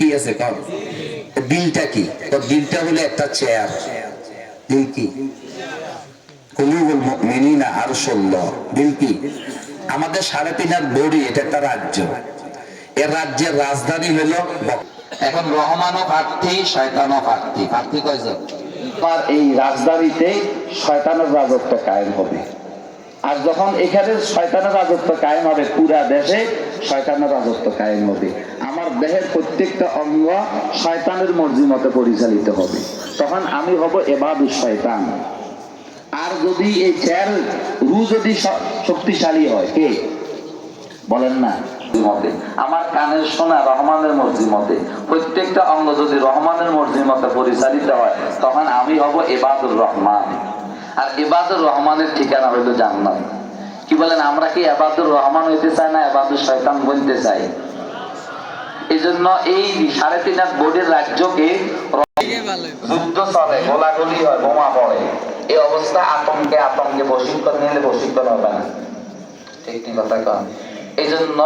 কি আছে কম? দিলটা কি? তো দিলটা হলো একটা চেয়ার দিল কি? কুলুবুল মুমিনিনা আরশুল্লাহ দিল কি? আমাদের সাড়ে তিন হাত বড়ি এটা একটা রাজ্য। এর রাজ্যের রাজধানী হলো এখন রহমানও প্রার্থী শয়তানও প্রার্থী। প্রার্থী কয়জন? আর এই রাজধানীতে শয়তানের রাজত্ব কায়েম হবে। আর যখন এখানে শয়তানের রাজত্ব কায়েম হবে পুরা দেশে শয়তানের রাজত্ব কায়েম হবে। দেহের প্রত্যেকটা অঙ্গ শয়তানের মর্জি মতে পরিচালিত হবে। তখন আমি হব এবাদু শয়তান। আর যদি এই চেয়ার রু যদি শক্তিশালী হয়, কে? বলেন না। মতে। আমার কানের শোনা রহমানের মর্জি মতে। প্রত্যেকটা অঙ্গ যদি রহমানের মর্জি মতে পরিচালিত হয়, তখন আমি হব এবাদুর রহমান। আর এবাদুর রহমানের ঠিকানা হইল জান্নাত। কি বলেন, আমরা কি এবাদুর রহমান হইতে চাই না এবাদুর শয়তান বলতে চাই? এই এই সাড়ে তিন হাত বোর্ডের রাজ্যকে যুদ্ধ চলে, গোলাগুলি হয়, বোমা পড়ে। এই অবস্থা আতঙ্কে আতঙ্কে প্রশিক্ষণ নিলে প্রশিক্ষণ হবে না। ঠিক কথা কন? এই জন্য